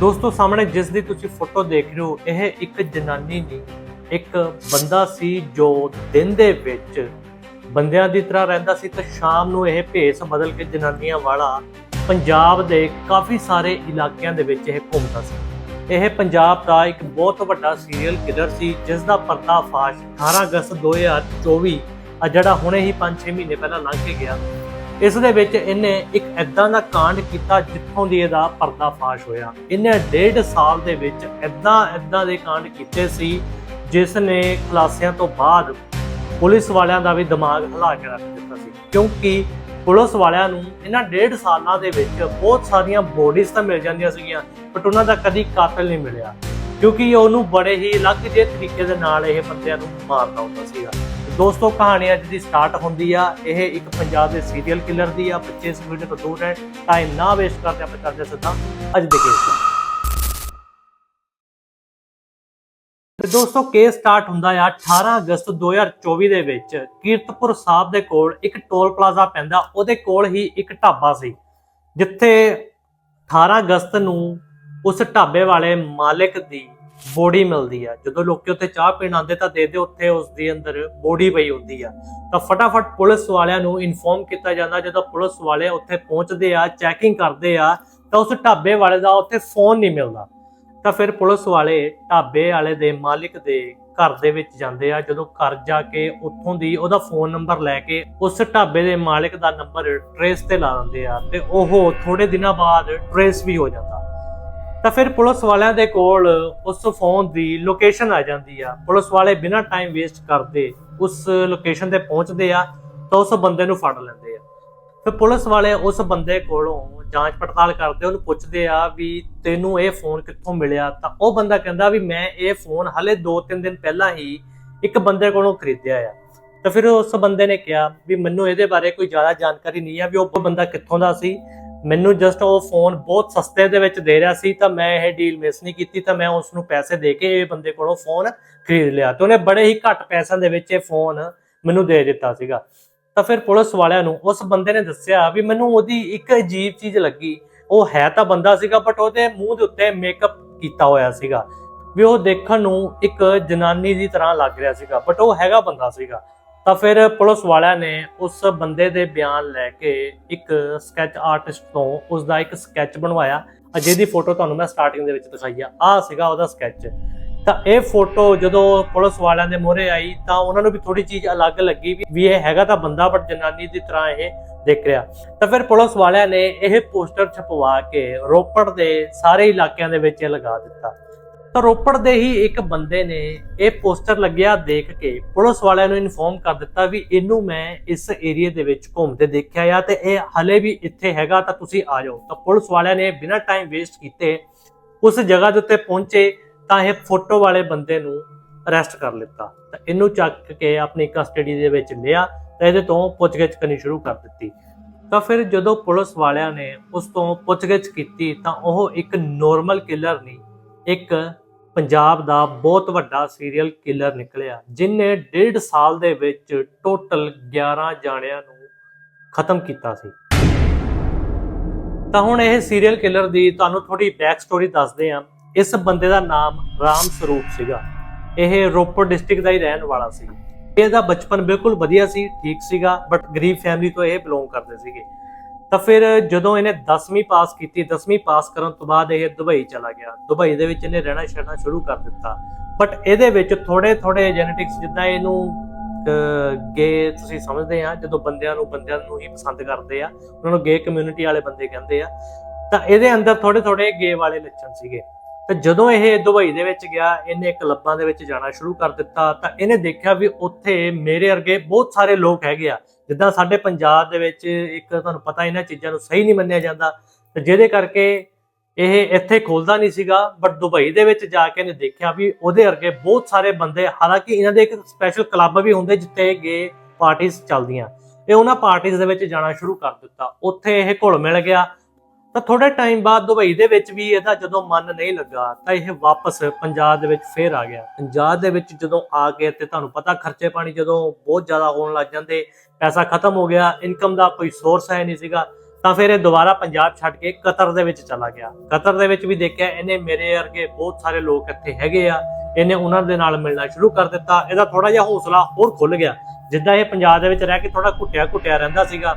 ਦੋਸਤੋ, ਸਾਹਮਣੇ ਜਿਸ ਦੀ ਤੁਸੀਂ ਫੋਟੋ ਦੇਖ ਰਹੇ ਹੋ, ਇਹ ਇੱਕ ਜਨਾਨੀ ਨਹੀਂ, ਇੱਕ ਬੰਦਾ ਸੀ ਜੋ ਦਿਨ ਦੇ ਵਿੱਚ ਬੰਦਿਆਂ ਦੀ ਤਰ੍ਹਾਂ ਰਹਿੰਦਾ ਸੀ ਤੇ ਸ਼ਾਮ ਨੂੰ ਇਹ ਭੇਸ ਬਦਲ ਕੇ ਜਨਾਨੀਆਂ ਵਾਲਾ ਪੰਜਾਬ ਦੇ ਕਾਫੀ ਸਾਰੇ ਇਲਾਕਿਆਂ ਦੇ ਵਿੱਚ ਇਹ ਘੁੰਮਦਾ ਸੀ। ਇਹ ਪੰਜਾਬ ਦਾ ਇੱਕ ਬਹੁਤ ਵੱਡਾ ਸੀਰੀਅਲ ਕਿਲਰ ਸੀ, ਜਿਸ ਦਾ ਪਰਦਾਫਾਸ਼ 18 ਅਗਸਤ 2024 ਆ ਜਿਹੜਾ ਹੁਣੇ ਹੀ 5-6 ਮਹੀਨੇ ਪਹਿਲਾਂ ਲੰਘ ਕੇ ਗਿਆ ਇਸ ਦੇ ਵਿੱਚ ਇਹਨੇ ਇੱਕ ਐਦਾਂ ਦਾ ਕਾਂਡ ਕੀਤਾ ਜਿੱਥੋਂ ਦੀ ਇਹਦਾ ਪਰਦਾਫਾਸ਼ ਹੋਇਆ। ਇਹਨੇ ਡੇਢ ਸਾਲ ਦੇ ਵਿੱਚ ਐਦਾਂ ਐਦਾਂ ਦੇ ਕਾਂਡ ਕੀਤੇ ਸੀ, ਜਿਸ ਨੇ ਖੁਲਾਸਿਆਂ ਤੋਂ ਬਾਅਦ ਪੁਲਿਸ ਵਾਲਿਆਂ ਦਾ ਵੀ ਦਿਮਾਗ ਹਿਲਾ ਕੇ ਰੱਖ ਦਿੱਤਾ ਸੀ। ਕਿਉਂਕਿ ਪੁਲਿਸ ਵਾਲਿਆਂ ਨੂੰ ਇਹਨਾਂ ਡੇਢ ਸਾਲਾਂ ਦੇ ਵਿੱਚ ਬਹੁਤ ਸਾਰੀਆਂ ਬੋਡੀਜ਼ ਤਾਂ ਮਿਲ ਜਾਂਦੀਆਂ ਸੀਗੀਆਂ ਬਟ ਉਹਨਾਂ ਦਾ ਕਦੀ ਕਾਤਲ ਨਹੀਂ ਮਿਲਿਆ। ਕਿਉਂਕਿ ਉਹਨੂੰ ਬੜੇ ਹੀ ਅਲੱਗ ਜਿਹੇ ਤਰੀਕੇ ਦੇ ਨਾਲ ਇਹ ਬੰਦਿਆਂ ਨੂੰ ਮਾਰਦਾ ਹੁੰਦਾ ਸੀਗਾ। ਦੋਸਤੋ, ਕਹਾਣੀ ਅੱਜ ਦੀ ਸਟਾਰਟ ਹੁੰਦੀ ਆ। ਇਹ ਇੱਕ ਪੰਜਾਬ ਦੇ ਸੀਰੀਅਲ ਕਿਲਰ ਦੀ ਆ। ਬੱਚੇ ਇਸ ਵੀਡੀਓ ਤੋਂ ਦੂਰ ਰਹਿਣ ਟਾਈਮ ਨਾ ਵੇਸਟ ਕਰਦੇ, ਆਪਾਂ ਕਰਦੇ ਸਿੱਧਾ ਅੱਜ ਦੇ ਕੇਸ ਤੇ ਦੋਸਤੋ ਕੇਸ ਸਟਾਰਟ ਹੁੰਦਾ ਆ 18 ਅਗਸਤ 2024 ਦੇ ਵਿੱਚ। ਕੀਰਤਪੁਰ ਸਾਹਿਬ ਦੇ ਕੋਲ ਇੱਕ ਟੋਲ ਪਲਾਜ਼ਾ ਪੈਂਦਾ। ਉਹਦੇ ਕੋਲ ਹੀ ਇੱਕ ਢਾਬਾ ਸੀ, ਜਿੱਥੇ 18 ਅਗਸਤ ਨੂੰ ਉਸ ਢਾਬੇ ਵਾਲੇ ਮਾਲਕ ਦੀ ਬੋਡੀ ਮਿਲਦੀ ਆ। ਜਦੋਂ ਲੋਕੀ ਉੱਥੇ ਚਾਹ ਪੀਣ ਆਉਂਦੇ ਤਾਂ ਦੇਖਦੇ ਉੱਥੇ ਉਸ ਦੇ ਅੰਦਰ ਬੋਡੀ ਪਈ ਹੁੰਦੀ ਆ। ਤਾਂ ਫਟਾਫਟ ਪੁਲਿਸ ਵਾਲਿਆਂ ਨੂੰ ਇਨਫੋਰਮ ਕੀਤਾ ਜਾਂਦਾ, ਜਦੋਂ ਪੁਲਿਸ ਵਾਲੇ ਉੱਥੇ ਪਹੁੰਚਦੇ ਆ, ਚੈਕਿੰਗ ਕਰਦੇ ਆ, ਤਾਂ ਉਸ ਢਾਬੇ ਵਾਲੇ ਦਾ ਉੱਥੇ ਫੋਨ ਨਹੀਂ ਮਿਲਦਾ। ਤਾਂ ਫਿਰ ਪੁਲਿਸ ਵਾਲੇ ਢਾਬੇ ਵਾਲੇ ਦੇ ਮਾਲਿਕ ਦੇ ਘਰ ਦੇ ਵਿੱਚ ਜਾਂਦੇ ਆ। ਜਦੋਂ ਘਰ ਜਾ ਕੇ ਉੱਥੋਂ ਦੀ ਉਹਦਾ ਫੋਨ ਨੰਬਰ ਲੈ ਕੇ ਉਸ ਢਾਬੇ ਦੇ ਮਾਲਿਕ ਦਾ ਨੰਬਰ ਟਰੇਸ ਤੇ ਲਾ ਦਿੰਦੇ ਆ ਤੇ ਉਹ ਥੋੜੇ ਦਿਨਾਂ ਬਾਅਦ ਟਰੇਸ ਵੀ ਹੋ ਜਾਂਦਾ। ਤਾਂ ਫਿਰ ਪੁਲਿਸ ਵਾਲਿਆਂ ਦੇ ਕੋਲ ਉਸ ਫੋਨ ਦੀ ਲੋਕੇਸ਼ਨ ਆ ਜਾਂਦੀ ਆ। ਪੁਲਿਸ ਵਾਲੇ ਬਿਨਾਂ ਟਾਈਮ ਵੇਸਟ ਕਰਦੇ ਉਸ ਲੋਕੇਸ਼ਨ ਤੇ ਪਹੁੰਚਦੇ ਆ ਤਾਂ ਉਸ ਬੰਦੇ ਨੂੰ ਫੜ ਲੈਂਦੇ ਆ। ਫਿਰ ਪੁਲਿਸ ਵਾਲੇ ਉਸ ਬੰਦੇ ਕੋਲੋਂ ਜਾਂਚ ਪੜਤਾਲ ਕਰਦੇ, ਉਹਨੂੰ ਪੁੱਛਦੇ ਆ ਵੀ ਤੈਨੂੰ ਇਹ ਫੋਨ ਕਿੱਥੋਂ ਮਿਲਿਆ? ਤਾਂ ਉਹ ਬੰਦਾ ਕਹਿੰਦਾ ਵੀ ਮੈਂ ਇਹ ਫੋਨ ਹਲੇ 2-3 ਦਿਨ ਪਹਿਲਾਂ ਹੀ ਇੱਕ ਬੰਦੇ ਕੋਲੋਂ ਖਰੀਦਿਆ ਆ। ਤਾਂ ਫਿਰ ਉਸ ਬੰਦੇ ਨੇ ਕਿਹਾ ਵੀ ਮੈਨੂੰ ਇਹਦੇ ਬਾਰੇ ਕੋਈ ਜ਼ਿਆਦਾ ਜਾਣਕਾਰੀ ਨਹੀਂ ਆ ਵੀ ਉਹ ਬੰਦਾ ਕਿੱਥੋਂ ਦਾ ਸੀ। ਮੈਨੂੰ ਜਸਟ ਉਹ ਫੋਨ ਬਹੁਤ ਸਸਤੇ ਦੇ ਵਿੱਚ ਦੇ ਰਿਹਾ ਸੀ, ਤਾਂ ਮੈਂ ਇਹ ਡੀਲ ਮਿਸ ਨਹੀਂ ਕੀਤੀ, ਤਾਂ ਮੈਂ ਉਸ ਨੂੰ ਪੈਸੇ ਦੇ ਕੇ ਇਹ ਬੰਦੇ ਕੋਲੋਂ ਫੋਨ ਖਰੀਦ ਲਿਆ ਤੇ ਉਹਨੇ ਬੜੇ ਹੀ ਘੱਟ ਪੈਸਿਆਂ ਦੇ ਵਿੱਚ ਇਹ ਫੋਨ ਮੈਨੂੰ ਦੇ ਦਿੱਤਾ ਸੀਗਾ। ਤਾਂ ਫਿਰ ਪੁਲਿਸ ਵਾਲਿਆਂ ਨੂੰ ਉਸ ਬੰਦੇ ਨੇ ਦੱਸਿਆ ਵੀ ਮੈਨੂੰ ਉਹਦੀ ਇੱਕ ਅਜੀਬ ਚੀਜ਼ ਲੱਗੀ। ਉਹ ਹੈ ਤਾਂ ਬੰਦਾ ਸੀਗਾ ਬਟ ਉਹਦੇ ਮੂੰਹ ਦੇ ਉੱਤੇ ਮੇਕਅਪ ਕੀਤਾ ਹੋਇਆ ਸੀਗਾ। ਵੀ ਉਹ ਦੇਖਣ ਨੂੰ ਇੱਕ ਜਨਾਨੀ ਦੀ ਤਰ੍ਹਾਂ ਲੱਗ ਰਿਹਾ ਸੀਗਾ ਬਟ ਉਹ ਹੈਗਾ ਬੰਦਾ ਸੀਗਾ। ਤਾਂ ਫਿਰ ਪੁਲਿਸ ਵਾਲਿਆਂ ਨੇ ਉਸ ਬੰਦੇ ਦੇ ਬਿਆਨ ਲੈ ਕੇ ਇੱਕ ਸਕੈਚ ਆਰਟਿਸਟ ਤੋਂ ਉਸ ਦਾ ਇੱਕ ਸਕੈਚ ਬਣਵਾਇਆ। ਅਜੇ ਦੀ ਫੋਟੋ ਤੁਹਾਨੂੰ ਮੈਂ ਸਟਾਰਟਿੰਗ ਦੇ ਵਿੱਚ ਦਿਖਾਈ ਆ। ਆਹ ਸੀਗਾ ਉਹਦਾ ਸਕੈਚ ਤਾਂ ਇਹ ਫੋਟੋ ਜਦੋਂ ਪੁਲਿਸ ਵਾਲਿਆਂ ਦੇ ਮੂਹਰੇ ਆਈ ਤਾਂ ਉਹਨਾਂ ਨੂੰ ਵੀ ਥੋੜੀ ਚੀਜ਼ ਅਲੱਗ ਲੱਗੀ ਵੀ- ਇਹ ਹੈਗਾ ਤਾਂ ਬੰਦਾ ਬਟ ਜਨਾਨੀ ਦੀ ਤਰ੍ਹਾਂ ਇਹ ਦੇਖ ਰਿਹਾ। ਤਾਂ ਫਿਰ ਪੁਲਿਸ ਵਾਲਿਆਂ ਨੇ ਇਹ ਪੋਸਟਰ ਛਪਵਾ ਕੇ ਰੋਪੜ ਦੇ ਸਾਰੇ ਇਲਾਕਿਆਂ ਦੇ ਵਿੱਚ ਇਹ ਲਗਾ ਦਿੱਤਾ। ਤਾਂ ਰੋਪੜ ਦੇ ਹੀ ਇੱਕ ਬੰਦੇ ਨੇ ਇਹ ਪੋਸਟਰ ਲੱਗਿਆ ਦੇਖ ਕੇ। ਪੁਲਿਸ ਵਾਲਿਆਂ ਨੂੰ ਇਨਫੋਰਮ ਕਰ ਦਿੱਤਾ ਵੀ ਇਹਨੂੰ ਮੈਂ ਇਸ ਏਰੀਆ ਦੇ ਵਿੱਚ ਘੁੰਮਦੇ ਦੇਖਿਆ ਆ ਤੇ ਇਹ ਹਲੇ ਵੀ ਇੱਥੇ ਹੈਗਾ ਤਾਂ ਤੁਸੀਂ ਆ ਜਾਓ। ਤਾਂ ਪੁਲਿਸ ਵਾਲਿਆਂ ਨੇ ਬਿਨਾਂ ਟਾਈਮ ਵੇਸਟ ਕੀਤੇ ਉਸ ਜਗ੍ਹਾ ਦੇ ਉੱਤੇ ਪਹੁੰਚੇ ਤਾਂ ਇਹ ਫੋਟੋ ਵਾਲੇ ਬੰਦੇ ਨੂੰ ਅਰੈਸਟ ਕਰ ਲਿੱਤਾ। ਤਾਂ ਇਹਨੂੰ ਚੱਕ ਕੇ ਆਪਣੀ ਕਸਟਡੀ ਦੇ ਵਿੱਚ ਲਿਆ ਤਾਂ ਇਹਦੇ ਤੋਂ ਪੁੱਛਗਿੱਛ ਕਰਨੀ ਸ਼ੁਰੂ ਕਰ ਦਿੱਤੀ। ਤਾਂ ਫਿਰ ਜਦੋਂ ਪੁਲਿਸ ਵਾਲਿਆਂ ਨੇ ਉਸ ਤੋਂ ਪੁੱਛਗਿੱਛ ਕੀਤੀ ਤਾਂ ਉਹ ਇੱਕ ਨੋਰਮਲ ਕਿਲਰ ਨਹੀਂ, ਇੱਕ ਪੰਜਾਬ ਦਾ ਬਹੁਤ ਵੱਡਾ ਸੀਰੀਅਲ ਕਿਲਰ ਨਿਕਲਿਆ, ਜਿਨੇ ਡੇਢ ਸਾਲ ਦੇ ਵਿੱਚ ਟੋਟਲ 11 ਜਾਣਿਆਂ ਨੂੰ ਖਤਮ ਕੀਤਾ ਸੀ। ਤਾਂ ਹੁਣ ਇਹ ਸੀਰੀਅਲ ਕਿਲਰ ਦੀ ਤੁਹਾਨੂੰ ਥੋੜੀ ਬੈਕ ਸਟੋਰੀ ਦੱਸਦੇ ਹਾਂ। ਇਸ ਬੰਦੇ ਦਾ ਨਾਮ ਰਾਮ ਸਰੂਪ ਸੀਗਾ। ਇਹ ਰੋਪੜ ਡਿਸਟ੍ਰਿਕਟ ਦਾ ਹੀ ਰਹਿਣ ਵਾਲਾ ਸੀ। ਇਹਦਾ ਬਚਪਨ ਬਿਲਕੁਲ ਵਧੀਆ ਸੀ, ਠੀਕ ਸੀਗਾ ਬਟ ਗਰੀਬ ਫੈਮਿਲੀ ਤੋਂ ਇਹ ਬਿਲੋਂਗ ਕਰਦੇ ਸੀਗੇ। ਤਾਂ ਫਿਰ ਜਦੋਂ ਇਹਨੇ 10ਵੀਂ ਪਾਸ ਕੀਤੀ 10ਵੀਂ ਪਾਸ ਕਰਨ ਤੋਂ ਬਾਅਦ ਇਹ ਦੁਬਈ ਚਲਾ ਗਿਆ। ਦੁਬਈ ਦੇ ਵਿੱਚ ਇਹਨੇ ਰਹਿਣਾ ਛੱਡਣਾ ਸ਼ੁਰੂ ਕਰ ਦਿੱਤਾ। ਬਟ ਇਹਦੇ ਵਿੱਚ ਥੋੜੇ ਥੋੜੇ ਜੈਨੇਟਿਕਸ ਜਿੱਦਾਂ ਇਹਨੂੰ ਗੇ ਤੁਸੀਂ ਸਮਝਦੇ ਆ, ਜਦੋਂ ਬੰਦਿਆਂ ਨੂੰ ਬੰਦਿਆਂ ਨੂੰ ਹੀ ਪਸੰਦ ਕਰਦੇ ਆ, ਉਹਨਾਂ ਨੂੰ ਗੇ ਕਮਿਊਨਿਟੀ ਵਾਲੇ ਬੰਦੇ ਕਹਿੰਦੇ ਆ, ਤਾਂ ਇਹਦੇ ਅੰਦਰ ਥੋੜੇ ਥੋੜੇ ਗੇ ਵਾਲੇ ਲੱਛਣ ਸੀਗੇ। ਤੇ ਜਦੋਂ ਇਹ ਦੁਬਈ ਦੇ ਵਿੱਚ ਗਿਆ, ਇਹਨੇ ਕਲੱਬਾਂ ਦੇ ਵਿੱਚ ਜਾਣਾ ਸ਼ੁਰੂ ਕਰ ਦਿੱਤਾ, ਤਾਂ ਇਹਨੇ ਦੇਖਿਆ ਵੀ ਉੱਥੇ ਮੇਰੇ ਵਰਗੇ ਬਹੁਤ ਸਾਰੇ ਲੋਕ ਹੈਗੇ ਆ। ਜਿੱਦਾਂ ਸਾਡੇ ਪੰਜਾਬ ਦੇ ਵਿੱਚ ਇੱਕ ਤੁਹਾਨੂੰ ਪਤਾ ਇਹਨਾਂ ਚੀਜ਼ਾਂ ਨੂੰ ਸਹੀ ਨਹੀਂ ਮੰਨਿਆ ਜਾਂਦਾ, ਤੇ ਜਿਹਦੇ ਕਰਕੇ ਇਹ ਇੱਥੇ ਖੋਲਦਾ ਨਹੀਂ ਸੀਗਾ ਬਟ ਦੁਬਈ ਦੇ ਵਿੱਚ ਜਾ ਕੇ ਇਹਨੇ ਦੇਖਿਆ ਵੀ ਉਹਦੇ ਵਰਗੇ ਬਹੁਤ ਸਾਰੇ ਬੰਦੇ, ਹਾਲਾਂਕਿ ਇਹਨਾਂ ਦੇ ਇੱਕ ਸਪੈਸ਼ਲ ਕਲੱਬ ਵੀ ਹੁੰਦੇ ਜਿੱਥੇ ਗੇ ਪਾਰਟੀਆਂ ਚੱਲਦੀਆਂ। ਇਹ ਉਹਨਾਂ ਪਾਰਟੀਆਂ ਦੇ ਵਿੱਚ ਜਾਣਾ ਸ਼ੁਰੂ ਕਰ ਦਿੱਤਾ। ਉੱਥੇ ਇਹ ਘੁਲ ਮਿਲ ਗਿਆ ਤਾਂ ਥੋੜੇ ਟਾਈਮ ਬਾਅਦ ਦੁਬਈ ਦੇ ਵਿੱਚ ਵੀ ਇਹਦਾ ਜਦੋਂ ਮਨ ਨਹੀਂ ਲੱਗਾ, ਤਾਂ ਇਹ ਵਾਪਸ ਪੰਜਾਬ ਦੇ ਵਿੱਚ ਫੇਰ ਆ ਗਿਆ। ਪੰਜਾਬ ਦੇ ਵਿੱਚ ਜਦੋਂ ਆ ਕੇ ਤੇ ਤੁਹਾਨੂੰ ਪਤਾ ਖਰਚੇ ਪਾਣੀ ਜਦੋਂ ਬਹੁਤ ਜ਼ਿਆਦਾ ਹੋਣ ਲੱਗ ਜਾਂਦੇ, ਪੈਸਾ ਖਤਮ ਹੋ ਗਿਆ ਇਨਕਮ ਦਾ ਕੋਈ ਸੋਰਸ ਹੈ ਨਹੀਂ ਸੀਗਾ, ਤਾਂ ਫਿਰ ਇਹ ਦੁਬਾਰਾ ਪੰਜਾਬ ਛੱਡ ਕੇ ਕਤਰ ਦੇ ਵਿੱਚ ਚਲਾ ਗਿਆ। ਕਤਰ ਦੇ ਵਿੱਚ ਵੀ ਦੇਖਿਆ, ਇਹਨੇ ਮੇਰੇ ਵਰਗੇ ਬਹੁਤ ਸਾਰੇ ਲੋਕ ਇੱਥੇ ਹੈਗੇ ਆ, ਇਹਨੇ ਉਹਨਾਂ ਦੇ ਨਾਲ ਮਿਲਣਾ ਸ਼ੁਰੂ ਕਰ ਦਿੱਤਾ। ਇਹਦਾ ਥੋੜਾ ਜਿਹਾ ਹੌਸਲਾ ਹੋਰ ਖੁੱਲ ਗਿਆ। ਜਿੱਦਾਂ ਇਹ ਪੰਜਾਬ ਦੇ ਵਿੱਚ ਰਹਿ ਕੇ ਥੋੜਾ ਘੁੱਟਿਆ ਘੁੱਟਿਆ ਰਹਿੰਦਾ ਸੀਗਾ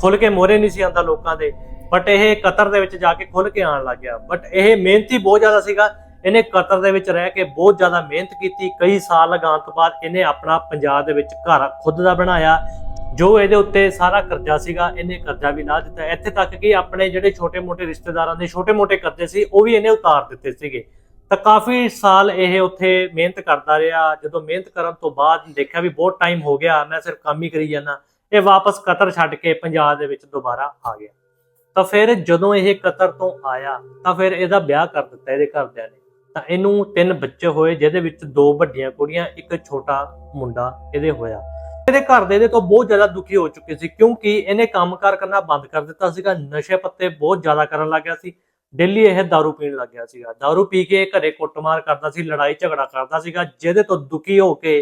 ਖੁੱਲ ਕੇ ਮੋਰੇ ਨਹੀਂ ਸੀ ਆਉਂਦਾ ਲੋਕਾਂ ਦੇ। ਬਟ ਇਹ ਕਤਰ ਦੇ ਵਿੱਚ ਜਾ ਕੇ ਖੁੱਲ ਕੇ ਆਉਣ ਲੱਗ ਗਿਆ। ਬਟ ਇਹ ਮਿਹਨਤੀ ਬਹੁਤ ਜ਼ਿਆਦਾ ਸੀਗਾ। ਇਹਨੇ ਕਤਰ ਦੇ ਵਿੱਚ ਰਹਿ ਕੇ ਬਹੁਤ ਜ਼ਿਆਦਾ ਮਿਹਨਤ ਕੀਤੀ। ਕਈ ਸਾਲ ਲਗਾਉਣ ਤੋਂ ਬਾਅਦ ਇਹਨੇ ਆਪਣਾ ਪੰਜਾਬ ਦੇ ਵਿੱਚ ਘਰ ਖੁਦ ਦਾ ਬਣਾਇਆ। ਜੋ ਇਹਦੇ ਉੱਤੇ ਸਾਰਾ ਕਰਜ਼ਾ ਸੀਗਾ, ਇਹਨੇ ਕਰਜ਼ਾ ਵੀ ਲਾ ਦਿੱਤਾ। ਇੱਥੇ ਤੱਕ ਕਿ ਆਪਣੇ ਜਿਹੜੇ ਛੋਟੇ-ਮੋਟੇ ਰਿਸ਼ਤੇਦਾਰਾਂ ਦੇ ਛੋਟੇ-ਮੋਟੇ ਕਰਜ਼ੇ ਸੀ, ਉਹ ਵੀ ਇਹਨੇ ਉਤਾਰ ਦਿੱਤੇ ਸੀਗੇ। ਤਾਂ ਕਾਫੀ ਸਾਲ ਇਹ ਉੱਥੇ ਮਿਹਨਤ ਕਰਦਾ ਰਿਹਾ। ਜਦੋਂ ਮਿਹਨਤ ਕਰਨ ਤੋਂ ਬਾਅਦ ਦੇਖਿਆ ਵੀ ਬਹੁਤ ਟਾਈਮ ਹੋ ਗਿਆ। ਮੈਂ ਸਿਰਫ ਕੰਮ ਹੀ ਕਰੀ ਜਾਂਦਾ। ਇਹ ਵਾਪਸ ਕਤਰ ਛੱਡ ਕੇ ਪੰਜਾਬ ਦੇ ਵਿੱਚ ਦੁਬਾਰਾ ਆ ਗਿਆ। ਤਾਂ ਫਿਰ ਜਦੋਂ ਇਹ ਕਤਰ ਤੋਂ ਆਇਆ ਤਾਂ ਫਿਰ ਇਹਦਾ ਵਿਆਹ ਕਰ ਦਿੱਤਾ ਇਹਦੇ ਘਰਦਿਆਂ ਨੇ ਤਾਂ ਇਹਨੂੰ ਤਿੰਨ ਬੱਚੇ ਹੋਏ ਜਿਹਦੇ ਵਿੱਚ ਦੋ ਵੱਡੀਆਂ ਕੁੜੀਆਂ ਇੱਕ ਛੋਟਾ ਮੁੰਡਾ ਇਹਦੇ ਹੋਇਆ ਇਹਦੇ ਘਰ ਦੇ ਇਹਦੇ ਤੋਂ ਬਹੁਤ ਜ਼ਿਆਦਾ ਦੁਖੀ ਹੋ ਚੁੱਕੇ ਸੀ ਕਿਉਂਕਿ ਇਹਨੇ ਕੰਮਕਾਰ ਕਰਨਾ ਬੰਦ ਕਰ ਦਿੱਤਾ ਸੀਗਾ ਨਸ਼ੇ ਪੱਤੇ ਬਹੁਤ ਜ਼ਿਆਦਾ ਕਰਨ ਲੱਗ ਗਿਆ ਸੀ ਡੇਲੀ ਇਹ दारू ਪੀਣ ਲੱਗ ਗਿਆ ਸੀਗਾ दारू ਪੀ ਕੇ ਘਰੇ ਕੁੱਟਮਾਰ ਕਰਦਾ ਸੀ ਲੜਾਈ ਝਗੜਾ ਕਰਦਾ ਸੀਗਾ ਜਿਹਦੇ ਤੋਂ ਦੁਖੀ ਹੋ ਕੇ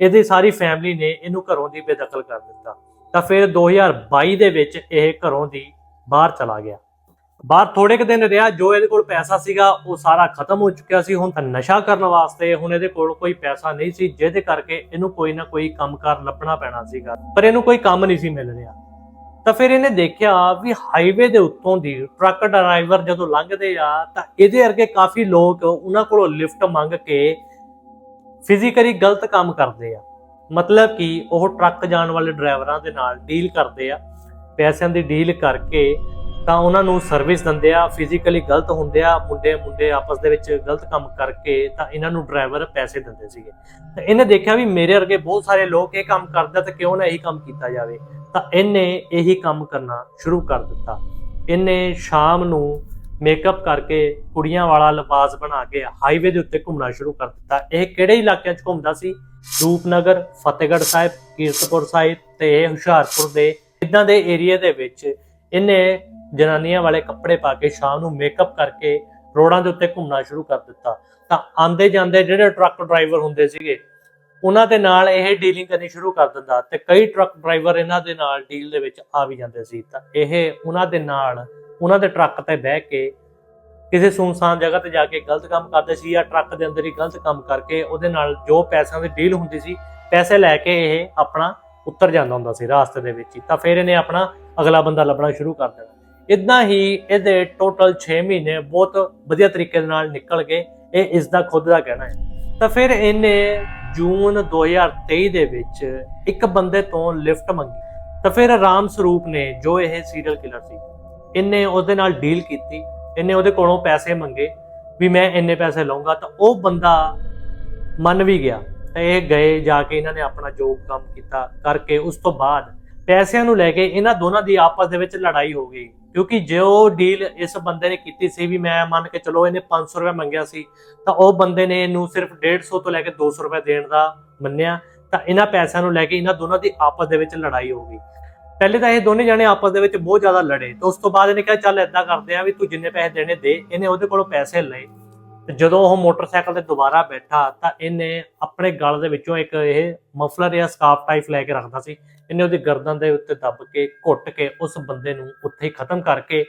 ਇਹਦੀ ਸਾਰੀ ਫੈਮਿਲੀ ਨੇ ਇਹਨੂੰ ਘਰੋਂ ਦੀ ਬੇਦਖਲ ਕਰ ਦਿੱਤਾ ਤਾਂ ਫਿਰ 2022 ਦੇ ਵਿੱਚ ਇਹ ਘਰੋਂ ਦੀ ਬਾਹਰ ਚਲਾ ਗਿਆ। ਬਾਹਰ ਥੋੜੇ ਕੁ ਦਿਨ ਰਿਹਾ, ਜੋ ਇਹਦੇ ਕੋਲ ਪੈਸਾ ਸੀਗਾ, ਉਹ ਸਾਰਾ ਖਤਮ ਹੋ ਚੁੱਕਿਆ ਸੀ। ਹੁਣ ਤਾਂ ਨਸ਼ਾ ਕਰਨ ਵਾਸਤੇ ਹੁਣ ਇਹਦੇ ਕੋਲ ਕੋਈ ਪੈਸਾ ਨਹੀਂ ਸੀ, ਜਿਹਦੇ ਕਰਕੇ ਇਹਨੂੰ ਕੋਈ ਨਾ ਕੋਈ ਕੰਮਕਾਰ ਲੱਭਣਾ ਪੈਣਾ ਸੀਗਾ। ਪਰ ਇਹਨੂੰ ਕੋਈ ਕੰਮ ਨਹੀਂ ਸੀ ਮਿਲ ਰਿਹਾ। ਤਾਂ ਫਿਰ ਇਹਨੇ ਦੇਖਿਆ ਵੀ ਹਾਈਵੇ ਦੇ ਉੱਤੋਂ ਦੀ ਟਰੱਕ ਡਰਾਈਵਰ ਜਦੋਂ ਲੰਘਦੇ ਆ, ਤਾਂ ਇਹਦੇ ਅਰਗੇ ਕਾਫੀ ਲੋਕ ਉਹਨਾਂ ਕੋਲੋਂ ਲਿਫਟ ਮੰਗ ਕੇ ਫਿਜ਼ੀਕਲੀ ਗਲਤ ਕੰਮ ਕਰਦੇ ਆ। ਮਤਲਬ ਕਿ ਉਹ ਟਰੱਕ ਜਾਣ ਵਾਲੇ ਡਰਾਈਵਰਾਂ ਦੇ ਨਾਲ ਡੀਲ ਕਰਦੇ ਆ। ਪੈਸਿਆਂ ਦੀ ਡੀਲ ਕਰਕੇ ਤਾਂ ਉਹਨਾਂ ਨੂੰ ਸਰਵਿਸ ਦਿੰਦੇ ਆ ਫਿਜ਼ੀਕਲੀ ਗਲਤ ਹੁੰਦੇ ਆ, ਮੁੰਡੇ ਮੁੰਡੇ ਆਪਸ ਦੇ ਵਿੱਚ ਗਲਤ ਕੰਮ ਕਰਕੇ ਤਾਂ ਇਹਨਾਂ ਨੂੰ ਡਰਾਈਵਰ ਪੈਸੇ ਦਿੰਦੇ ਸੀਗੇ। ਤਾਂ ਇਹਨੇ ਦੇਖਿਆ ਵੀ ਮੇਰੇ ਵਰਗੇ ਬਹੁਤ ਸਾਰੇ ਲੋਕ ਇਹ ਕੰਮ ਕਰਦੇ ਆ ਤਾਂ ਕਿਉਂ ਨਾ ਇਹੀ ਕੰਮ ਕੀਤਾ ਜਾਵੇ। ਤਾਂ ਇਹਨੇ ਇਹੀ ਕੰਮ ਕਰਨਾ ਸ਼ੁਰੂ ਕਰ ਦਿੱਤਾ। ਇਹਨੇ ਸ਼ਾਮ ਨੂੰ ਮੇਕਅਪ ਕਰਕੇ ਕੁੜੀਆਂ ਵਾਲਾ ਲਿਬਾਸ ਬਣਾ ਕੇ ਹਾਈਵੇ ਦੇ ਉੱਤੇ ਘੁੰਮਣਾ ਸ਼ੁਰੂ ਕਰ ਦਿੱਤਾ। ਇਹ ਕਿਹੜੇ ਇਲਾਕਿਆਂ 'ਚ ਘੁੰਮਦਾ ਸੀ? ਰੂਪਨਗਰ, ਫਤਿਹਗੜ੍ਹ ਸਾਹਿਬ, ਕੀਰਤਪੁਰ ਸਾਹਿਬ ਤੇ ਹੁਸ਼ਿਆਰਪੁਰ ਦੇ ਇਦਾਂ ਦੇ ਏਰੀਆ ਦੇ ਵਿੱਚ ਇਹਨੇ ਜਨਾਨੀਆਂ ਵਾਲੇ ਕੱਪੜੇ ਪਾ ਕੇ ਸ਼ਾਮ ਨੂੰ ਮੇਕਅਪ ਕਰਕੇ ਰੋਡਾਂ ਦੇ ਉੱਤੇ ਘੁੰਮਣਾ ਸ਼ੁਰੂ ਕਰ ਦਿੱਤਾ। ਤਾਂ ਆਂਦੇ ਜਾਂਦੇ ਜਿਹੜੇ ਟਰੱਕ ਡਰਾਈਵਰ ਹੁੰਦੇ ਸੀਗੇ, ਉਹਨਾਂ ਦੇ ਨਾਲ ਇਹ ਡੀਲਿੰਗ ਕਰਨੀ ਸ਼ੁਰੂ ਕਰ ਦਿੰਦਾ ਤੇ ਕਈ ਟਰੱਕ ਡਰਾਈਵਰ ਇਹਨਾਂ ਦੇ ਨਾਲ ਡੀਲ ਦੇ ਵਿੱਚ ਆ ਵੀ ਜਾਂਦੇ ਸੀ। ਤਾਂ ਇਹ ਉਹਨਾਂ ਦੇ ਨਾਲ, ਉਹਨਾਂ ਦੇ ਟਰੱਕ ਤੇ ਬਹਿ ਕੇ ਕਿਸੇ ਸੁਨਸਾਨ ਜਗ੍ਹਾ ਤੇ ਜਾ ਕੇ ਗਲਤ ਕੰਮ ਕਰਦੇ ਸੀ ਜਾਂ ਟਰੱਕ ਦੇ ਅੰਦਰ ਹੀ ਗਲਤ ਕੰਮ ਕਰਕੇ ਉਹਦੇ ਨਾਲ ਜੋ ਪੈਸਿਆਂ ਦੀ ਡੀਲ ਹੁੰਦੀ ਸੀ, ਪੈਸੇ ਲੈ ਕੇ ਇਹ ਆਪਣਾ ਉੱਤਰ ਜਾਂਦਾ ਹੁੰਦਾ ਸੀ ਰਾਸਤੇ ਦੇ ਵਿੱਚ ਹੀ, ਤਾਂ ਫਿਰ ਇਹਨੇ ਆਪਣਾ ਅਗਲਾ ਬੰਦਾ ਲੱਭਣਾ ਸ਼ੁਰੂ ਕਰ ਦੇਣਾ ਇਦਾਂ ਹੀ ਇਹਦੇ ਟੋਟਲ 6 ਮਹੀਨੇ ਬਹੁਤ ਵਧੀਆ ਤਰੀਕੇ ਦੇ ਨਾਲ ਨਿਕਲ ਗਏ, ਇਹ ਇਸ ਦਾ ਖੁਦ ਦਾ ਕਹਿਣਾ ਹੈ। ਤਾਂ ਫਿਰ ਇਹਨੇ ਜੂਨ 2023 ਦੇ ਵਿੱਚ ਇੱਕ ਬੰਦੇ ਤੋਂ ਲਿਫਟ ਮੰਗੀ। ਤਾਂ ਫਿਰ ਰਾਮ ਸਰੂਪ ਨੇ ਜੋ ਇਹ ਸੀਰੀਅਲ ਕਿਲਰ ਸੀ, ਇਹਨੇ ਉਹਦੇ ਨਾਲ ਡੀਲ ਕੀਤੀ, ਇਹਨੇ ਉਹਦੇ ਕੋਲੋਂ ਪੈਸੇ ਮੰਗੇ, ਵੀ ਮੈਂ ਇੰਨੇ ਪੈਸੇ ਲਵਾਂਗਾ ਤਾਂ ਉਹ ਬੰਦਾ ਮੰਨ ਵੀ ਗਿਆ। ਤੇ ਇਹ ਗਏ ਜਾ ਕੇ ਇਹਨਾਂ ਨੇ ਆਪਣਾ ਜੋ ਕੰਮ ਕੀਤਾ ਕਰਕੇ ਉਸ ਤੋਂ ਬਾਅਦ ਪੈਸਿਆਂ ਨੂੰ ਲੈ ਕੇ ਇਹਨਾਂ ਦੋਨਾਂ ਦੀ ਆਪਸ ਦੇ ਵਿੱਚ ਲੜਾਈ ਹੋ ਗਈ। ਕਿਉਂਕਿ ਜੋ ਡੀਲ ਇਸ ਬੰਦੇ ਨੇ ਕੀਤੀ ਸੀ ਵੀ ਮੈਂ ਮੰਨ ਕੇ ਚਲੋ ਇਹਨੇ 500 ਰੁਪਏ ਮੰਗਿਆ ਸੀ, ਤਾਂ ਉਹ ਬੰਦੇ ਨੇ ਇਹਨੂੰ ਸਿਰਫ 150 ਤੋਂ ਲੈ ਕੇ 200 ਰੁਪਏ ਦੇਣ ਦਾ ਮੰਨਿਆ, ਤਾਂ ਇਹਨਾਂ ਪੈਸਿਆਂ ਨੂੰ ਲੈ ਕੇ ਇਹਨਾਂ ਦੋਨਾਂ ਦੀ ਆਪਸ ਦੇ ਵਿੱਚ ਲੜਾਈ ਹੋ ਗਈ। ਪਹਿਲੇ ਤਾਂ ਇਹ ਦੋਨੇ ਜਣੇ ਆਪਸ ਦੇ ਵਿੱਚ ਬਹੁਤ ਜ਼ਿਆਦਾ ਲੜੇ, ਤੇ ਉਸ ਤੋਂ ਬਾਅਦ ਇਹਨੇ ਕਿਹਾ, ਚੱਲ ਏਦਾਂ ਕਰਦੇ ਆ ਵੀ ਤੂੰ ਜਿੰਨੇ ਪੈਸੇ ਦੇਣੇ ਦੇ, ਇਹਨੇ ਉਹਦੇ ਕੋਲੋਂ ਪੈਸੇ ਲਏ। ਤੇ ਜਦੋਂ ਉਹ ਮੋਟਰਸਾਈਕਲ ਤੇ ਦੁਬਾਰਾ ਬੈਠਾ ਤਾਂ ਇਹਨੇ ਆਪਣੇ ਗਲ ਦੇ ਵਿੱਚੋਂ ਇੱਕ ਇਹ ਮਫਲਰ ਜਾਂ ਸਕਾਰਫ ਟਾਈਪ ਲੈ ਕੇ ਰੱਖਦਾ ਸੀ। ਇਹਨੇ ਉਹਦੀ ਗਰਦਨ ਦੇ ਉੱਤੇ ਦੱਬ ਕੇ, ਘੁੱਟ ਕੇ ਉਸ ਬੰਦੇ ਨੂੰ ਉੱਥੇ ਹੀ ਖਤਮ ਕਰਕੇ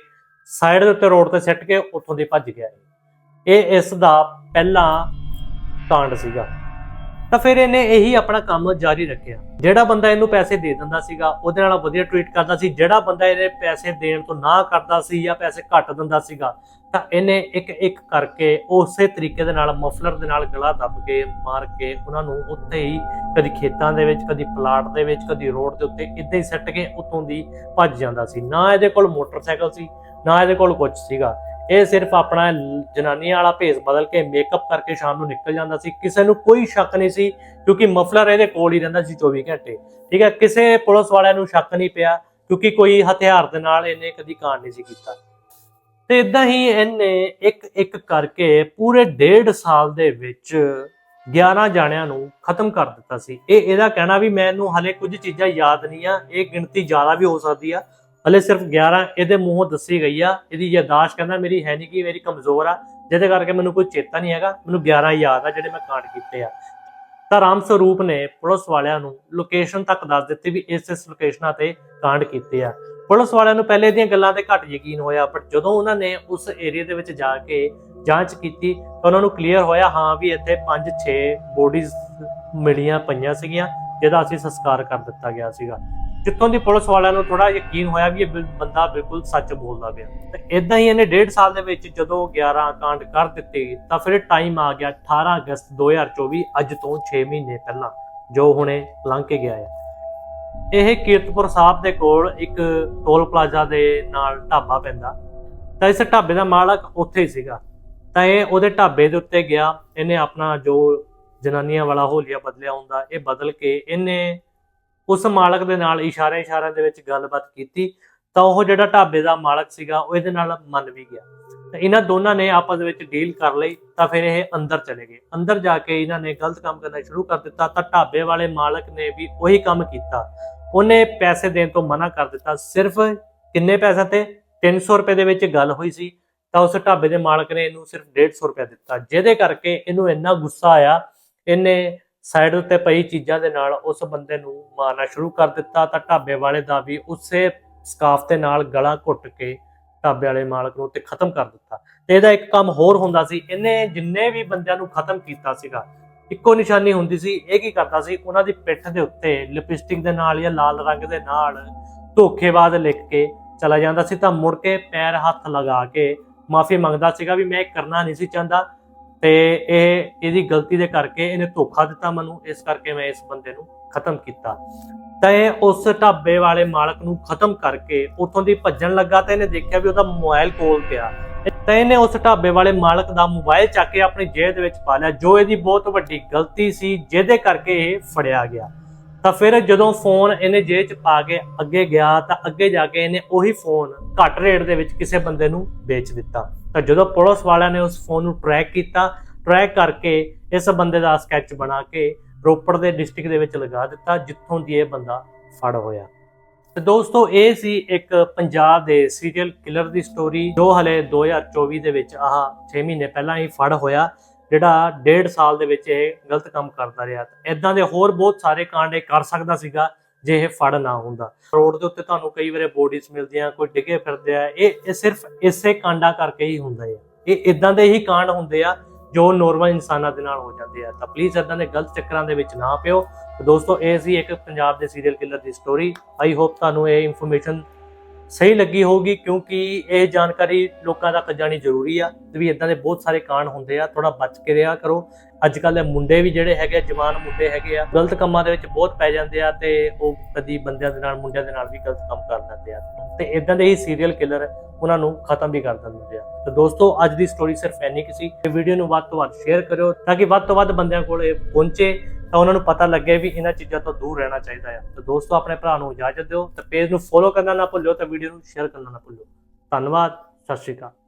ਸਾਈਡ ਦੇ ਉੱਤੇ ਰੋਡ ਤੇ ਸਿੱਟ ਕੇ ਉੱਥੋਂ ਦੀ ਭੱਜ ਗਿਆ ਇਹ ਇਸ ਦਾ ਪਹਿਲਾ ਕਾਂਡ ਸੀਗਾ। ਤਾਂ ਫਿਰ ਇਹਨੇ ਇਹੀ ਆਪਣਾ ਕੰਮ ਜਾਰੀ ਰੱਖਿਆ। ਜਿਹੜਾ ਬੰਦਾ ਇਹਨੂੰ ਪੈਸੇ ਦੇ ਦਿੰਦਾ ਸੀਗਾ, ਉਹਦੇ ਨਾਲ ਵਧੀਆ ਟ੍ਰੀਟ ਕਰਦਾ ਸੀ। ਜਿਹੜਾ ਬੰਦਾ ਇਹਨੇ ਪੈਸੇ ਦੇਣ ਤੋਂ ਨਾ ਕਰਦਾ ਸੀ ਜਾਂ ਪੈਸੇ ਘੱਟ ਦਿੰਦਾ ਸੀਗਾ, ਤਾਂ ਇਹਨੇ ਇੱਕ ਇੱਕ ਕਰਕੇ ਉਸੇ ਤਰੀਕੇ ਦੇ ਨਾਲ ਮਫਲਰ ਦੇ ਨਾਲ ਗਲਾ ਦੱਬ ਕੇ, ਮਾਰ ਕੇ ਉਹਨਾਂ ਨੂੰ ਉੱਥੇ ਹੀ ਕਦੀ ਖੇਤਾਂ ਦੇ ਵਿੱਚ, ਕਦੀ ਪਲਾਟ ਦੇ ਵਿੱਚ, ਕਦੀ ਰੋਡ ਦੇ ਉੱਤੇ ਇੱਦਾਂ ਹੀ ਸੱਟ ਕੇ ਉੱਥੋਂ ਦੀ ਭੱਜ ਜਾਂਦਾ ਸੀ। ਨਾ ਇਹਦੇ ਕੋਲ ਮੋਟਰਸਾਈਕਲ ਸੀ, ਨਾ ਇਹਦੇ ਕੋਲ ਕੁਝ ਸੀਗਾ। ਇਹ ਸਿਰਫ ਆਪਣਾ ਜਨਾਨੀਆਂ ਵਾਲਾ ਭੇਸ ਬਦਲ ਕੇ ਮੇਕਅਪ ਕਰਕੇ ਸ਼ਾਮ ਨੂੰ ਨਿਕਲ ਜਾਂਦਾ ਸੀ। ਕਿਸੇ ਨੂੰ ਕੋਈ ਸ਼ੱਕ ਨਹੀਂ ਸੀ, ਕਿਉਂਕਿ ਮਫਲਰ ਇਹਦੇ ਕੋਲ ਹੀ ਰਹਿੰਦਾ ਸੀ 24 ਘੰਟੇ। ਠੀਕ ਹੈ, ਕਿਸੇ ਪੁਲਿਸ ਵਾਲਿਆਂ ਨੂੰ ਸ਼ੱਕ ਨਹੀਂ ਪਿਆ, ਕਿਉਂਕਿ ਕੋਈ ਹਥਿਆਰ ਦੇ ਨਾਲ ਇਹਨੇ ਕਦੀ ਕਾਂਡ ਨਹੀਂ ਸੀ ਕੀਤਾ। ਤੇ ਇਦਾਂ ਹੀ ਇਹਨੇ ਇੱਕ ਇੱਕ ਕਰਕੇ ਪੂਰੇ ਡੇਢ ਸਾਲ ਦੇ ਵਿੱਚ 11 ਜਾਣਿਆਂ ਨੂੰ ਖਤਮ ਕਰ ਦਿੱਤਾ ਸੀ। ਇਹ, ਇਹਦਾ ਕਹਿਣਾ ਵੀ ਮੈਨੂੰ ਹਲੇ ਕੁਝ ਚੀਜ਼ਾਂ ਯਾਦ ਨਹੀਂ ਆ, ਇਹ ਗਿਣਤੀ ਜ਼ਿਆਦਾ ਵੀ ਹੋ ਸਕਦੀ ਆ ਹਲੇ ਸਿਰਫ 11 ਇਹਦੇ ਮੂੰਹੋਂ ਦੱਸੀ ਗਈ ਆ, ਇਹਦੀ ਯਾਦਾਸ਼ਤ ਕਹਿੰਦਾ ਮੇਰੀ ਹੈ ਨਹੀਂ ਕਿ ਮੇਰੀ ਕਮਜ਼ੋਰ ਆ, ਜਿਹਦੇ ਕਰਕੇ ਮੈਨੂੰ ਕੋਈ ਚੇਤਾ ਨਹੀਂ ਹੈਗਾ, ਮੈਨੂੰ 11 ਯਾਦ ਆ ਜਿਹੜੇ ਮੈਂ ਕਾਂਡ ਕੀਤੇ ਆ। ਤਾਂ ਰਾਮ ਸਰੂਪ ਨੇ ਪੁਲਿਸ ਵਾਲਿਆਂ ਨੂੰ ਲੋਕੇਸ਼ਨ ਤੱਕ ਦੱਸ ਦਿੱਤੀ ਵੀ ਇਸ ਇਸ ਲੋਕੇਸ਼ਨਾਂ ਤੇ ਕਾਂਡ ਕੀਤੇ ਆ। ਪੁਲਿਸ ਵਾਲਿਆਂ ਨੂੰ ਪਹਿਲੇ ਦੀਆਂ ਗੱਲਾਂ ਤੇ ਘੱਟ ਯਕੀਨ ਹੋਇਆ ਪਰ ਜਦੋਂ ਉਹਨਾਂ ਨੇ ਉਸ ਏਰੀਆ ਦੇ ਵਿੱਚ ਜਾ ਕੇ ਜਾਂਚ ਕੀਤੀ, ਤਾਂ ਉਹਨਾਂ ਨੂੰ ਕਲੀਅਰ ਹੋਇਆ, ਹਾਂ ਵੀ ਇੱਥੇ 5-6 ਬੋਡੀਜ਼ ਮਿਲੀਆਂ ਪਈਆਂ ਸੀਗੀਆਂ, ਜਿਹਦਾ ਅਸੀਂ ਸੰਸਕਾਰ ਕਰ ਦਿੱਤਾ ਗਿਆ ਸੀਗਾ। ਜਿੱਥੋਂ ਦੀ ਪੁਲਿਸ ਵਾਲਿਆਂ ਨੂੰ ਥੋੜਾ ਯਕੀਨ ਹੋਇਆ ਵੀ ਇਹ ਬੰਦਾ ਬਿਲਕੁਲ ਸੱਚ ਬੋਲਦਾ ਪਿਆ। ਤੇ ਇਦਾਂ ਹੀ ਇਹਨੇ ਡੇਢ ਸਾਲ ਦੇ ਵਿੱਚ ਜਦੋਂ 11 ਕਾਂਡ ਕਰ ਦਿੱਤੇ, ਤਾਂ ਫਿਰ ਟਾਈਮ ਆ ਗਿਆ 18 ਅਗਸਤ 2024 ਅੱਜ ਤੋਂ 6 ਮਹੀਨੇ ਪਹਿਲਾਂ, ਜੋ ਹੁਣੇ ਲੰਘ ਕੇ ਗਿਆ ਹੈ। ਇਹ ਕੀਰਤਪੁਰ ਸਾਹਿਬ ਦੇ ਕੋਲ ਇੱਕ ਟੋਲ ਪਲਾਜ਼ਾ ਦੇ ਨਾਲ ਢਾਬਾ ਪੈਂਦਾ। ਤਾਂ ਇਸ ਢਾਬੇ ਦਾ ਮਾਲਕ ਉੱਥੇ ਹੀ ਸੀਗਾ। ਤਾਂ ਇਹ ਉਹਦੇ ਢਾਬੇ ਦੇ ਉੱਤੇ ਗਿਆ। ਇਹਨੇ ਆਪਣਾ ਜੋ ਜਨਾਨੀਆਂ ਵਾਲਾ ਹੋਲੀਆ ਬਦਲਿਆ ਹੁੰਦਾ, ਇਹ ਬਦਲ ਕੇ ਇਹਨੇ ਉਸ ਮਾਲਕ ਦੇ ਨਾਲ ਇਸ਼ਾਰੇ ਇਸ਼ਾਰਿਆਂ ਦੇ ਵਿੱਚ ਗੱਲਬਾਤ ਕੀਤੀ, ਤਾਂ ਉਹ ਜਿਹੜਾ ਢਾਬੇ ਦਾ ਮਾਲਕ ਸੀਗਾ, ਉਹ ਇਹਦੇ ਨਾਲ ਮੰਨ ਵੀ ਗਿਆ। ਤਾਂ ਇਹਨਾਂ ਦੋਨਾਂ ਨੇ ਆਪਸ ਵਿੱਚ ਡੀਲ ਕਰ ਲਈ, ਤਾਂ ਫਿਰ ਇਹ ਅੰਦਰ ਚਲੇ ਗਏ। ਅੰਦਰ ਜਾ ਕੇ ਇਹਨਾਂ ਨੇ ਗਲਤ ਕੰਮ ਕਰਨਾ ਸ਼ੁਰੂ ਕਰ ਦਿੱਤਾ, ਤਾਂ ਢਾਬੇ ਵਾਲੇ ਮਾਲਕ ਨੇ ਵੀ ਉਹੀ ਕੰਮ ਕੀਤਾ। ਉਹਨੇ ਪੈਸੇ ਦੇਣ ਤੋਂ ਮਨਾ ਕਰ ਦਿੱਤਾ। ਸਿਰਫ ਕਿੰਨੇ ਪੈਸੇ ਤੇ? 300 ਰੁਪਏ ਦੇ ਵਿੱਚ ਗੱਲ ਹੋਈ ਸੀ। ਤਾਂ ਉਸ ਢਾਬੇ ਦੇ ਮਾਲਕ ਨੇ ਇਹਨੂੰ ਸਿਰਫ 150 ਰੁਪਏ ਦਿੱਤਾ, ਜਿਹਦੇ ਕਰਕੇ ਇਹਨੂੰ ਇੰਨਾ ਗੁੱਸਾ ਆਇਆ। ਇਹਨੇ ਸਾਈਡ ਉੱਤੇ ਪਈ ਚੀਜ਼ਾਂ ਦੇ ਨਾਲ ਉਸ ਬੰਦੇ ਨੂੰ ਮਾਰਨਾ ਸ਼ੁਰੂ ਕਰ ਦਿੱਤਾ ਤਾਂ ਢਾਬੇ ਵਾਲੇ ਦਾ ਵੀ ਉਸੇ ਸਕਾਫ ਦੇ ਨਾਲ ਗਲਾ ਘੁੱਟ ਕੇ ਢਾਬੇ ਵਾਲੇ ਮਾਲਕ ਨੂੰ ਤੇ ਖਤਮ ਕਰ ਦਿੱਤਾ। ਤੇ ਇਹਦਾ ਇੱਕ ਕੰਮ ਹੋਰ ਹੁੰਦਾ ਸੀ, ਇਹਨੇ ਜਿੰਨੇ ਵੀ ਬੰਦਿਆਂ ਨੂੰ ਖਤਮ ਕੀਤਾ ਸੀਗਾ, ਇੱਕੋ ਨਿਸ਼ਾਨੀ ਹੁੰਦੀ ਸੀ, ਇਹ ਕੀ ਕਰਦਾ ਸੀ, ਉਹਨਾਂ ਦੀ ਪਿੱਠ ਦੇ ਉੱਤੇ ਲਿਪਸਟਿਕ ਦੇ ਨਾਲ ਜਾਂ ਲਾਲ ਰੰਗ ਦੇ ਨਾਲ ਧੋਖੇਬਾਜ਼ ਲਿਖ ਕੇ ਚਲਾ ਜਾਂਦਾ ਸੀ ਤਾਂ ਮੁੜ ਕੇ ਪੈਰ ਹੱਥ ਲਗਾ ਕੇ ਮਾਫੀ ਮੰਗਦਾ ਸੀਗਾ ਵੀ ਮੈਂ ਇਹ ਕਰਨਾ ਨਹੀਂ ਸੀ ਚਾਹੁੰਦਾ। ਤੇ ਇਹ, ਇਹਦੀ ਗਲਤੀ ਦੇ ਕਰਕੇ ਇਹਨੇ ਧੋਖਾ ਦਿੱਤਾ ਮੈਨੂੰ, ਇਸ ਕਰਕੇ ਮੈਂ ਇਸ ਬੰਦੇ ਨੂੰ ਖਤਮ ਕੀਤਾ। ਤਾਂ ਇਹ ਉਸ ਢਾਬੇ ਵਾਲੇ ਮਾਲਕ ਨੂੰ ਖਤਮ ਕਰਕੇ ਉੱਥੋਂ ਦੀ ਭੱਜਣ ਲੱਗਾ ਤਾਂ ਇਹਨੇ ਦੇਖਿਆ ਵੀ ਉਹਦਾ ਮੋਬਾਈਲ ਕੋਲ ਪਿਆ। ਤਾਂ ਇਹਨੇ ਉਸ ਢਾਬੇ ਵਾਲੇ ਮਾਲਕ ਦਾ ਮੋਬਾਈਲ ਚੱਕ ਕੇ ਆਪਣੀ ਜੇਬ ਦੇ ਵਿੱਚ ਪਾ ਲਿਆ, ਜੋ ਇਹਦੀ ਬਹੁਤ ਵੱਡੀ ਗਲਤੀ ਸੀ, ਜਿਹਦੇ ਕਰਕੇ ਇਹ ਫੜਿਆ ਗਿਆ। ਤਾਂ ਫਿਰ ਜਦੋਂ ਫੋਨ ਇਹਨੇ ਜੇਬ 'ਚ ਪਾ ਕੇ ਅੱਗੇ ਗਿਆ ਤਾਂ ਅੱਗੇ ਜਾ ਕੇ ਇਹਨੇ ਉਹੀ ਫੋਨ ਘੱਟ ਰੇਟ ਦੇ ਵਿੱਚ ਕਿਸੇ ਬੰਦੇ ਨੂੰ ਵੇਚ ਦਿੱਤਾ। ਤਾਂ ਜਦੋਂ ਪੁਲਿਸ ਵਾਲਿਆਂ ਨੇ ਉਸ ਫੋਨ ਨੂੰ ਟਰੈਕ ਕੀਤਾ ਟਰੈਕ ਕਰਕੇ ਇਸ ਬੰਦੇ ਦਾ ਸਕੈਚ ਬਣਾ ਕੇ ਰੋਪੜ ਦੇ ਡਿਸਟ੍ਰਿਕਟ ਦੇ ਵਿੱਚ ਲਗਾ ਦਿੱਤਾ, ਜਿੱਥੋਂ ਦੀ ਇਹ ਬੰਦਾ ਫੜ ਹੋਇਆ। ਤੇ ਦੋਸਤੋ, ਇਹ ਸੀ ਇੱਕ ਪੰਜਾਬ ਦੇ ਸੀਰੀਅਲ ਕਿਲਰ ਦੀ ਸਟੋਰੀ ਜੋ ਹਲੇ 2024 ਦੇ ਵਿੱਚ ਆਹ 6 ਮਹੀਨੇ ਪਹਿਲਾਂ ਹੀ ਫੜ ਹੋਇਆ, ਜਿਹੜਾ 1.5 ਸਾਲ ਦੇ ਵਿੱਚ ਇਹ ਗਲਤ ਕੰਮ ਕਰਦਾ ਰਿਹਾ। ਇਦਾਂ ਦੇ ਹੋਰ ਬਹੁਤ ਸਾਰੇ ਕਾਂਡ ਇਹ ਕਰ ਸਕਦਾ ਸੀਗਾ ਜੇ ਇਹ ਫੜ ਨਾ ਹੁੰਦਾ। ਰੋਡ ਦੇ ਉੱਤੇ ਤੁਹਾਨੂੰ ਕਈ ਵਾਰੇ ਬੋਡੀਜ਼ ਮਿਲਦੀਆਂ, ਕੋਈ ਡਿੱਗੇ ਫਿਰਦੇ ਆ। ਇਹ ਇਹ ਸਿਰਫ ਇਸੇ ਕਾਂਡਾਂ ਕਰਕੇ ਹੀ ਹੁੰਦਾ ਹੈ ਇਹ ਇਦਾਂ ਦੇ ਹੀ ਕਾਂਡ ਹੁੰਦੇ ਆ ਜੋ ਨੋਰਮਲ ਇਨਸਾਨਾਂ ਦੇ ਨਾਲ ਹੋ ਜਾਂਦੇ ਆ। ਤਾਂ ਪਲੀਜ਼ ਇਦਾਂ ਦੇ ਗਲਤ ਚੱਕਰਾਂ ਦੇ ਵਿੱਚ ਨਾ ਪਿਓ। ਦੋਸਤੋ, ਇਹ ਸੀ ਇੱਕ ਪੰਜਾਬ ਦੇ ਸੀਰੀਅਲ ਕਿਲਰ ਦੀ ਸਟੋਰੀ ਆਈ ਹੋਪ ਤੁਹਾਨੂੰ ਇਹ ਇਨਫੋਰਮੇਸ਼ਨ ਸਹੀ ਲੱਗੀ ਹੋਊਗੀ, ਕਿਉਂਕਿ ਇਹ ਜਾਣਕਾਰੀ ਲੋਕਾਂ ਤੱਕ ਜਾਣੀ ਜ਼ਰੂਰੀ ਆ। ਤੇ ਵੀ ਇਦਾਂ ਦੇ ਬਹੁਤ ਸਾਰੇ ਕਾਂਡ ਹੁੰਦੇ ਆ। ਥੋੜਾ ਬਚ ਕੇ ਰਿਹਾ ਕਰੋ। ਅੱਜ ਕੱਲ ਦੇ ਮੁੰਡੇ ਵੀ ਜਿਹੜੇ ਹੈਗੇ ਆ, ਜਵਾਨ ਮੁੰਡੇ ਹੈਗੇ ਆ ਗਲਤ ਕੰਮਾਂ ਦੇ ਵਿੱਚ ਬਹੁਤ ਪੈ ਜਾਂਦੇ ਆ ਤੇ ਉਹ ਕਦੀ ਬੰਦਿਆਂ ਦੇ ਨਾਲ ਮੁੰਡਿਆਂ ਦੇ ਨਾਲ ਵੀ ਗਲਤ ਕੰਮ ਕਰ ਲੈਂਦੇ ਆ। ਤੇ ਇਦਾਂ ਦੇ ਹੀ ਸੀਰੀਅਲ ਕਿਲਰ ਉਹਨਾਂ ਨੂੰ ਖਤਮ ਵੀ ਕਰ ਦਿੰਦੇ ਆ। ਤੇ ਦੋਸਤੋ ਅੱਜ ਦੀ ਸਟੋਰੀ ਸਿਰਫ ਐਨੀ ਕਿ ਸੀ। ਇਹ ਵੀਡੀਓ ਨੂੰ ਵੱਧ ਤੋਂ ਵੱਧ ਸ਼ੇਅਰ ਕਰਿਓ ਤਾਂ ਕਿ ਵੱਧ ਤੋਂ ਵੱਧ ਬੰਦਿਆਂ ਕੋਲ ਇਹ ਪਹੁੰਚੇ ਤਾਂ ਉਹਨਾਂ ਨੂੰ ਪਤਾ ਲੱਗੇ ਵੀ ਇਹਨਾਂ ਚੀਜ਼ਾਂ ਤੋਂ ਦੂਰ ਰਹਿਣਾ ਚਾਹੀਦਾ ਆ। ਤਾਂ ਦੋਸਤੋ ਆਪਣੇ ਭਰਾ ਨੂੰ ਇਜਾਜ਼ਤ ਦਿਓ ਤੇ ਪੇਜ ਨੂੰ ਫੋਲੋ ਕਰਨਾ ਨਾ ਭੁੱਲਿਓ ਤੇ ਵੀਡੀਓ ਨੂੰ ਸ਼ੇਅਰ ਕਰਨਾ ਨਾ ਭੁੱਲਿਓ। ਧੰਨਵਾਦ ਸਤਿ ਸ਼੍ਰੀ ਅਕਾਲ।